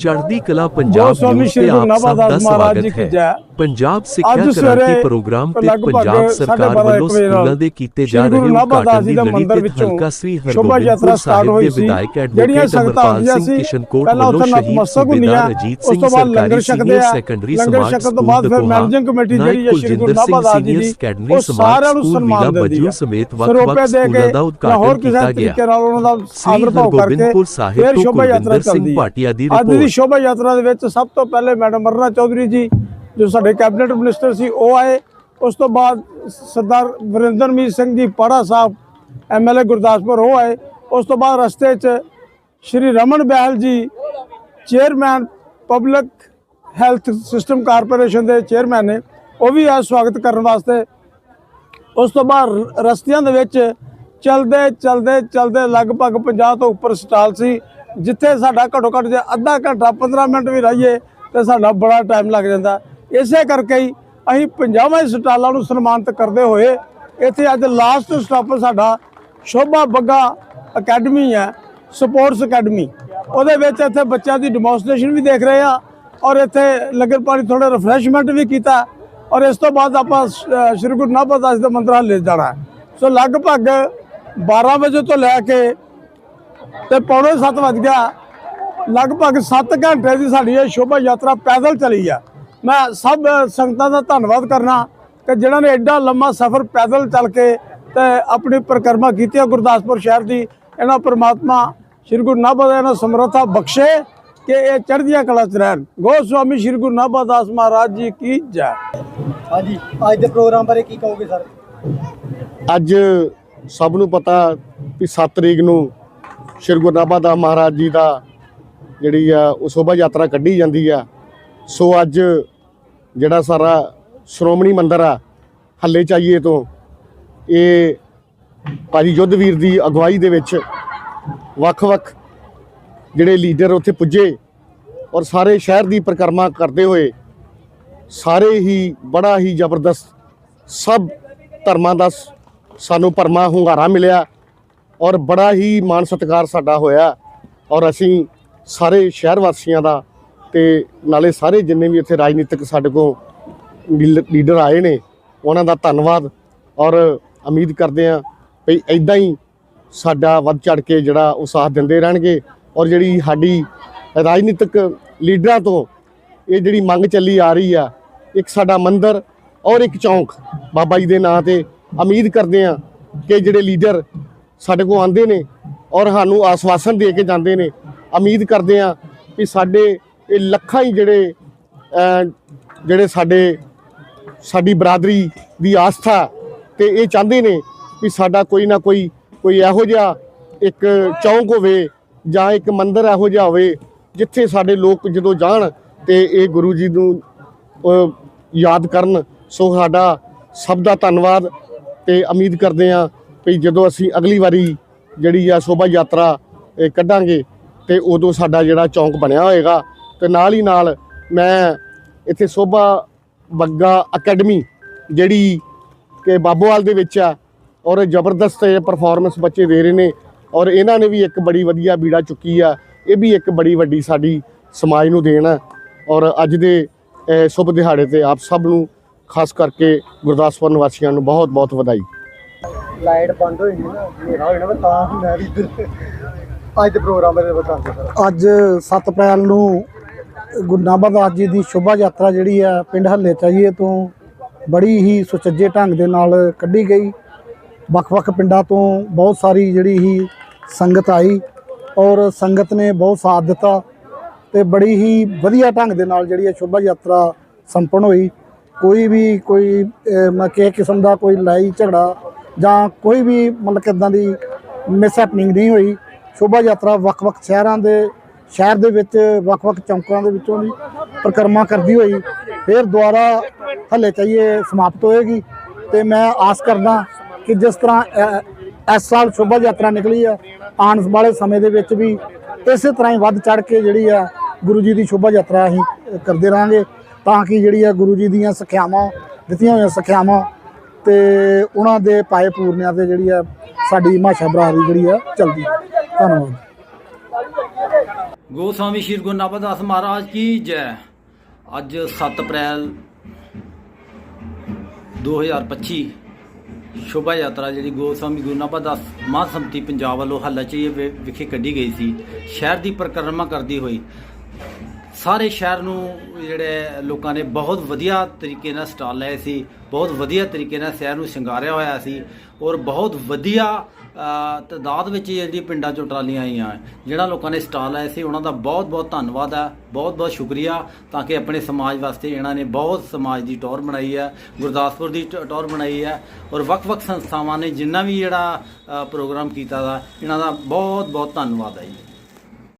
ਚੜ੍ਹਦੀ ਕਲਾ ਪੰਜਾਬ ਨਿਊਜ਼ ਤੇ ਆਪ ਸਭ ਦਾ ਸਵਾਗਤ ਹੈ। ਪੰਜਾਬ ਸਿੱਖਿਆ ਕ੍ਰਾਂਤੀ ਪ੍ਰੋਗਰਾਮ ਤੇ ਪੰਜਾਬ ਸਰਕਾਰ ਵੱਲੋਂ ਸਕੂਲਾਂ ਦੇ ਕੀਤੇ ਜਾ ਰਹੇ ਉਦਘਾਟਨ ਦੀ ਦੇ ਲੜੀ ਤੇ ਵਿੱਚੋਂ ਹਲਕਾ ਸ੍ਰੀ ਸਟਾਰਟ ਸਾਹਿਬ ਦੇ ਵਿਧਾਇਕ ਐਡਵੋਕੇਟ ਆਉਂਦੀਆਂ ਸਿੰਘ ਕਿਸ਼ਨਕੋਟ ਵੱਲੋਂ ਸ਼ਹੀਦ ਸੂਬੇਦਾਰ ਅਜੀਤ ਸਿੰਘ ਸਰਕਾਰੀ ਸੀਨੀਅਰ ਸੈਕੰਡਰੀ ਤੋਂ ਸਕੂਲ ਬਾਅਦ ਫਿਰ ਦਕੋਹਾ ਮੈਨੇਜਿੰਗ ਕਮੇਟੀ ਜਿਹੜੀ ਹੈ ਸ਼੍ਰੀ ਗੁਰੂ ਨਾਭਾ ਦਾਸ ਜੀ ਦੀ ਸੈਕੰਡਰੀ ਨੂੰ ਸਕੂਲ ਵਿਲਾ ਬੱਜੂ ਸਮੇਤ ਵੱਖ-ਵੱਖ ਦੇ ਸਕੂਲਾਂ ਦਾ ਉਦਘਾਟਨ ਕੀਤਾ ਗਿਆ ਦਾ ਸ੍ਰੀ ਹਰਗੋਬਿੰਦਪੁਰ ਸਾਹਿਬ ਤੋਂ ਕੁਲਵਿੰਦਰ ਸਿੰਘ ਭਾਟੀਆ ਦੀ ਦੀ ਰਿਪੋਰਟ ਸ਼ੋਭਾ ਯਾਤਰਾ ਦੇ ਵਿੱਚ ਸਭ ਤੋਂ ਪਹਿਲੇ ਮੈਡਮ ਅਰਨਾ ਚੌਧਰੀ ਜੀ, ਜੋ ਸਾਡੇ ਕੈਬਨਿਟ ਮਿਨਿਸਟਰ ਸੀ, ਉਹ ਆਏ। ਉਸ ਤੋਂ ਬਾਅਦ ਸਰਦਾਰ ਵਰਿੰਦਰਮੀਤ ਸਿੰਘ ਜੀ, ਪਾੜਾ ਸਾਹਿਬ ਐਮਐਲਏ ਗੁਰਦਾਸਪੁਰ, ਉਹ ਆਏ। ਉਸ ਤੋਂ ਬਾਅਦ ਰਸਤੇ 'ਚ Shri Raman Behl ji, chairman public health system corporation ਦੇ ਚੇਅਰਮੈਨ ਨੇ, ਉਹ ਵੀ ਆ ਸਵਾਗਤ ਕਰਨ ਵਾਸਤੇ। ਉਸ ਤੋਂ ਬਾਅਦ ਰਸਤਿਆਂ ਦੇ ਵਿੱਚ ਚਲਦੇ ਚਲਦੇ ਚਲਦੇ ਲਗਭਗ 50 ਤੋਂ ਉੱਪਰ ਸਟਾਲ ਸੀ। ਜਿੱਥੇ ਸਾਡਾ ਘੱਟੋ ਘੱਟ ਜੇ ਅੱਧਾ ਘੰਟਾ 15 ਮਿੰਟ ਵੀ ਰਹੀਏ ਤੇ ਸਾਡਾ ਬੜਾ ਟਾਈਮ ਲੱਗ ਜਾਂਦਾ। ਇਸੇ ਕਰਕੇ ਹੀ ਅਸੀਂ 50 ਸਟਾਲਾਂ ਨੂੰ ਸਨਮਾਨਿਤ ਕਰਦੇ ਹੋਏ ਇੱਥੇ ਅੱਜ ਲਾਸਟ ਸਟਾਪ ਸਾਡਾ ਸ਼ੋਭਾ ਬੱਗਾ ਅਕੈਡਮੀ ਹੈ, ਸਪੋਰਟਸ ਅਕੈਡਮੀ। ਉਹਦੇ ਵਿੱਚ ਇੱਥੇ ਬੱਚਿਆਂ ਦੀ ਡੈਮੋਨਸਟ੍ਰੇਸ਼ਨ ਵੀ ਦੇਖ ਰਹੇ ਆ ਔਰ ਇੱਥੇ ਲੰਗਰ ਪਾਣੀ ਥੋੜਾ ਰਿਫਰੈਸ਼ਮੈਂਟ ਵੀ ਕੀਤਾ ਔਰ ਇਸ ਤੋਂ ਬਾਅਦ ਆਪਾਂ ਸ਼੍ਰੀ ਗੁਰੂ ਨਾਭਾ ਦਾਸ ਦੇ ਮੰਦਿਰ ਲੈ ਜਾਣਾ ਸੋ ਲਗਭਗ 12 ਵਜੇ ਤੋਂ ਲੈ ਕੇ ਤੇ ਪੌਣੇ 7 ਵਜ ਗਿਆ। ਲਗਭਗ 7 ਘੰਟੇ ਦੀ ਸਾਡੀ ਇਹ ਸ਼ੋਭਾ ਯਾਤਰਾ ਪੈਦਲ ਚਲੀ ਆ। ਮੈਂ ਸਭ ਸੰਗਤਾਂ ਦਾ ਧੰਨਵਾਦ ਕਰਨਾ ਕਿ ਜਿਨ੍ਹਾਂ ਨੇ ਐਡਾ ਲੰਮਾ ਸਫ਼ਰ ਪੈਦਲ ਚੱਲ ਕੇ ਤੇ ਆਪਣੀ ਪਰਿਕਰਮਾ ਕੀਤੀ ਹੈ ਗੁਰਦਾਸਪੁਰ ਸ਼ਹਿਰ ਦੀ। ਇਹਨਾਂ ਪ੍ਰਮਾਤਮਾ ਸ਼੍ਰੀ ਗੁਰੂ ਨਾਭਾ ਦਾ ਇਹਨਾਂ ਸਮਰੱਥਾ ਬਖਸ਼ੇ ਕਿ ਇਹ ਚੜ੍ਹਦੀਆਂ ਕਲਾ ਚ ਰਹਿਣ। ਗੋਸਵਾਮੀ ਸ਼੍ਰੀ ਗੁਰੂ ਨਾਭਾ ਦਾਸ ਮਹਾਰਾਜ ਜੀ ਕੀ ਜੈ। ਹਾਂਜੀ ਅੱਜ ਦੇ ਪ੍ਰੋਗਰਾਮ ਬਾਰੇ ਕੀ ਕਹੋਗੇ ਸਰ? ਅੱਜ ਸਭ ਨੂੰ ਪਤਾ ਵੀ 7 ਤਰੀਕ ਨੂੰ ਸ਼੍ਰੀ ਗੁਰੂ ਨਾਭਾ ਦਾਸ ਮਹਾਰਾਜ ਜੀ ਦਾ ਜਿਹੜੀ ਆ, ਉਹ ਸ਼ੋਭਾ ਯਾਤਰਾ ਕੱਢੀ ਜਾਂਦੀ ਆ। ਸੋ ਅੱਜ ਜਿਹੜਾ ਸਾਰਾ ਸ਼੍ਰੋਮਣੀ ਮੰਦਿਰ ਆ, ਹੱਲੇ ਚਾਈਏ ਤੋਂ, ਇਹ ਭਾਜੀ ਯੁੱਧਵੀਰ ਦੀ ਅਗਵਾਈ ਦੇ ਵਿੱਚ ਵੱਖ-ਵੱਖ ਜਿਹੜੇ ਲੀਡਰ ਉੱਥੇ ਪੁੱਜੇ ਔਰ ਸਾਰੇ ਸ਼ਹਿਰ ਦੀ ਪਰਿਕਰਮਾ ਕਰਦੇ ਹੋਏ ਸਾਰੇ ਹੀ ਬੜਾ ਹੀ ਜ਼ਬਰਦਸਤ ਸਭ ਧਰਮਾਂ ਦਾ ਸਾਨੂੰ ਭਰਮਾ ਹੁੰਗਾਰਾ ਮਿਲਿਆ। ਔਰ ਬੜਾ ਹੀ ਮਾਣ ਸਤਿਕਾਰ ਸਾਡਾ ਹੋਇਆ ਔਰ ਅਸੀਂ ਸਾਰੇ ਸ਼ਹਿਰ ਵਾਸੀਆਂ ਦਾ ਤੇ ਨਾਲੇ ਸਾਰੇ ਜਿੰਨੇ ਵੀ ਇੱਥੇ ਰਾਜਨੀਤਿਕ ਸਾਡੇ ਕੋਲ ਲੀਲ- ਲੀਡਰ ਆਏ ਨੇ, ਉਹਨਾਂ ਦਾ ਧੰਨਵਾਦ ਔਰ ਉਮੀਦ ਕਰਦੇ ਹਾਂ ਵੀ ਇਦਾਂ ਹੀ ਸਾਡਾ ਵੱਧ ਚੜ ਕੇ ਜਿਹੜਾ ਉਹ ਸਾਥ ਦਿੰਦੇ ਰਹਿਣਗੇ ਔਰ ਜਿਹੜੀ ਸਾਡੀ ਰਾਜਨੀਤਿਕ ਲੀਡਰਾਂ ਤੋਂ ਇਹ ਜਿਹੜੀ ਮੰਗ ਚੱਲੀ ਆ ਰਹੀ ਆ, ਇੱਕ ਸਾਡਾ ਮੰਦਰ ਔਰ ਇੱਕ ਚੌਂਕ ਬਾਬਾ ਜੀ ਦੇ ਨਾਂ ਤੇ ਉਮੀਦ ਕਰਦੇ ਆ ਕਿ ਜਿਹੜੇ ਲੀਡਰ ਸਾਡੇ ਕੋਲ ਆਉਂਦੇ ਨੇ ਔਰ ਸਾਨੂੰ ਆਸਵਾਸਨ ਦੇ ਕੇ ਜਾਂਦੇ ਨੇ। ਉਮੀਦ ਕਰਦੇ ਆ ਕਿ ਸਾਡੇ ਇਹ ਲੱਖਾਂ ਹੀ ਜਿਹੜੇ ਜਿਹੜੇ ਸਾਡੇ, ਸਾਡੀ ਬਰਾਦਰੀ ਦੀ ਆਸਥਾ ਤੇ ਇਹ ਚਾਹੁੰਦੇ ਨੇ ਕਿ ਸਾਡਾ ਕੋਈ ਨਾ ਕੋਈ ਕੋਈ ਇਹੋ ਜਿਹਾ ਇੱਕ ਚੌਂਕ ਹੋਵੇ ਜਾਂ ਇੱਕ ਮੰਦਿਰ ਇਹੋ ਜਿਹਾ ਹੋਵੇ ਜਿੱਥੇ ਸਾਡੇ ਲੋਕ ਜਦੋਂ ਜਾਣ ਤੇ ਇਹ ਗੁਰੂ ਜੀ ਨੂੰ ਯਾਦ ਕਰਨ। ਸੋ ਸਾਡਾ ਸਭ ਦਾ ਧੰਨਵਾਦ ਤੇ ਉਮੀਦ ਕਰਦੇ ਹਾਂ ਵੀ ਜਦੋਂ ਅਸੀਂ ਅਗਲੀ ਵਾਰੀ ਜਿਹੜੀ ਆ ਸ਼ੋਭਾ ਯਾਤਰਾ ਕੱਢਾਂਗੇ ਤੇ ਉਦੋਂ ਸਾਡਾ ਜਿਹੜਾ ਚੌਂਕ ਬਣਿਆ ਹੋਏਗਾ ਤੇ ਨਾਲ ਹੀ ਨਾਲ ਮੈਂ ਇੱਥੇ ਸ਼ੋਭਾ ਬੱਗਾ ਅਕੈਡਮੀ ਜਿਹੜੀ ਕਿ ਬਾਬੋਵਾਲ ਦੇ ਵਿੱਚ ਆ ਔਰ ਜ਼ਬਰਦਸਤ ਇਹ ਪਰਫਾਰਮੈਂਸ ਬੱਚੇ ਦੇ ਰਹੇ ਨੇ ਔਰ ਇਹਨਾਂ ਨੇ ਵੀ ਇੱਕ ਬੜੀ ਵਧੀਆ ਬੀੜਾ ਚੁੱਕੀ ਆ, ਇਹ ਵੀ ਇੱਕ ਬੜੀ ਵੱਡੀ ਸਾਡੀ ਸਮਾਜ ਨੂੰ ਦੇਣ ਆ ਔਰ ਅੱਜ ਦੇ ਸ਼ੁਭ ਦਿਹਾੜੇ ਤੇ ਆਪ ਸਭ ਨੂੰ ਖਾਸ ਕਰਕੇ ਗੁਰਦਾਸਪੁਰ ਨਿਵਾਸੀਆਂ ਨੂੰ ਬਹੁਤ ਬਹੁਤ ਵਧਾਈ। ਲਾਈਟ ਬੰਦ ਹੋਈ ਨਾ, ਹਨੇਰਾ ਹੋਇਆ ਨਾ ਤਾਂ ਮੈਂ ਵੀ ਇੱਧਰ ਅੱਜ ਦੇ ਪ੍ਰੋਗਰਾਮ ਬਾਰੇ ਬਤਾਉਂਦੇ ਅੱਜ 7 ਅਪ੍ਰੈਲ ਨੂੰ ਗੁਰੂ ਨਾਭਾ ਦਾਸ ਜੀ ਦੀ ਸ਼ੋਭਾ ਯਾਤਰਾ ਜਿਹੜੀ ਆ ਪਿੰਡ ਹੱਲੇ ਚਾਹੀਏ ਤੋਂ ਬੜੀ ਹੀ ਸੁਚੱਜੇ ਢੰਗ ਦੇ ਨਾਲ ਕੱਢੀ ਗਈ। ਵੱਖ-ਵੱਖ ਪਿੰਡਾਂ ਤੋਂ ਬਹੁਤ ਸਾਰੀ ਜਿਹੜੀ ਹੀ ਸੰਗਤ ਆਈ ਔਰ ਸੰਗਤ ਨੇ ਬਹੁਤ ਸਾਥ ਦਿੱਤਾ ਤੇ ਬੜੀ ਹੀ ਵਧੀਆ ਢੰਗ ਦੇ ਨਾਲ ਜਿਹੜੀ ਹੈ ਸ਼ੋਭਾ ਯਾਤਰਾ ਸੰਪन्न ਹੋਈ। ਕੋਈ ਵੀ ਕੋਈ ਮੈਂ ਕਿਸੇ ਕਿਸਮ ਦਾ ਕੋਈ ਲੜਾਈ ਝਗੜਾ ਜਾਂ ਕੋਈ ਵੀ ਮਤਲਬ ਕਿ ਇਦਾਂ ਦੀ ਮਿਸ ਹੈਪਨਿੰਗ ਨਹੀਂ ਹੋਈ। ਸ਼ੋਭਾ ਯਾਤਰਾ ਵੱਖ-ਵੱਖ ਸ਼ਹਿਰਾਂ ਦੇ ਸ਼ਹਿਰ ਦੇ ਵਿੱਚ ਵੱਖ-ਵੱਖ ਚੌਂਕਾਂ ਦੇ ਵਿੱਚੋਂ ਦੀ ਪਰਿਕਰਮਾ ਕਰਦੀ ਹੋਈ। ਫਿਰ ਦੁਬਾਰਾ ਹੱਲੇ ਚਾਹੀਏ ਸਮਾਪਤ ਹੋਏਗੀ। ਤੇ ਮੈਂ ਆਸ ਕਰਦਾ ਕਿ ਜਿਸ ਤਰ੍ਹਾਂ ਅ, ਇਸ ਸਾਲ ਸ਼ੋਭਾ ਯਾਤਰਾ ਨਿਕਲੀ ਹੈ ਆਉਣ ਵਾਲੇ ਸਮੇਂ ਦੇ ਵਿੱਚ ਵੀ ਇਸੇ ਤਰ੍ਹਾਂ ਹੀ ਵੱਧ ਚੜ ਕੇ ਜਿਹੜੀ ਆ ਗੁਰੂ ਜੀ ਦੀ ਸ਼ੋਭਾ ਯਾਤਰਾ ਅਸੀਂ ਕਰਦੇ ਰਹਾਂਗੇ। ਤਾਂ ਕਿ ਜਿਹੜੀ ਆ ਗੁਰੂ ਜੀ ਦੀਆਂ ਸਿੱਖਿਆਵਾਂ ਦਿੱਤੀਆਂ ਹੋਈਆਂ ਸਿੱਖਿਆਵਾਂ ਤੇ ਉਹਨਾਂ ਦੇ ਪਾਏ ਪੂਰਨਿਆਂ ਤੇ ਜਿਹੜੀ ਆ ਸਾਡੀ ਮਾਸ਼ਾ ਬਰਾਦਰੀ ਜਿਹੜੀ ਆ ਚੱਲਦੀ ਹੈ। ਧੰਨਵਾਦ। ਗੋਸਵਾਮੀ ਸ਼੍ਰੀ ਗੁਰੂ ਨਾਨਕ ਦਾਸ ਮਹਾਰਾਜ ਕੀ ਜੈ। ਅੱਜ 7 ਅਪ੍ਰੈਲ 2025 ਸ਼ੋਭਾ ਯਾਤਰਾ ਜਿਹੜੀ ਗੋਸਵਾਮੀ ਗੁਰੂ ਨਾਨਕ ਦਾਸ ਮਹਾਸਮਤੀ ਪੰਜਾਬ ਵੱਲੋਂ ਹੱਲਾਚੀ ਵਿਖੇ ਕੱਢੀ ਗਈ ਸੀ। ਸ਼ਹਿਰ ਦੀ ਪਰਿਕਰਮਾ ਕਰਦੀ ਹੋਈ ਸਾਰੇ ਸ਼ਹਿਰ ਨੂੰ ਜਿਹੜੇ ਲੋਕਾਂ ਨੇ ਬਹੁਤ ਵਧੀਆ ਤਰੀਕੇ ਨਾਲ ਸਟਾਲ ਲਏ ਸੀ ਬਹੁਤ ਵਧੀਆ ਤਰੀਕੇ ਨਾਲ ਸ਼ਹਿਰ ਨੂੰ ਸ਼ਿੰਗਾਰਿਆ ਹੋਇਆ ਸੀ ਔਰ ਬਹੁਤ ਵਧੀਆ ਅ, ਤਾਦਾਦ ਵਿੱਚ ਜਿਹੜੀ ਪਿੰਡਾਂ ਚੋਂ ਟਰਾਲੀਆਂ ਆਈਆਂ ਜਿਹੜਾ ਲੋਕਾਂ ਨੇ ਸਟਾਲ ਲਾਏ ਸੀ ਉਹਨਾਂ ਦਾ ਬਹੁਤ ਬਹੁਤ ਧੰਨਵਾਦ ਹੈ ਬਹੁਤ ਬਹੁਤ ਸ਼ੁਕਰੀਆ ਤਾਂ ਕਿ ਆਪਣੇ ਸਮਾਜ ਵਾਸਤੇ ਇਹਨਾਂ ਨੇ ਬਹੁਤ ਸਮਾਜ ਦੀ ਟੌਰ ਬਣਾਈ ਹੈ ਗੁਰਦਾਸਪੁਰ ਦੀ ਟ- ਟੌਰ ਬਣਾਈ ਹੈ ਔਰ ਵੱਖ-ਵੱਖ ਸੰਸਥਾਵਾਂ ਨੇ ਜਿੰਨਾ ਵੀ ਜਿਹੜਾ ਪ੍ਰੋਗਰਾਮ ਕੀਤਾ ਦਾ ਇਹਨਾਂ ਦਾ ਬਹੁਤ ਬਹੁਤ ਧੰਨਵਾਦ ਹੈ ਜੀ।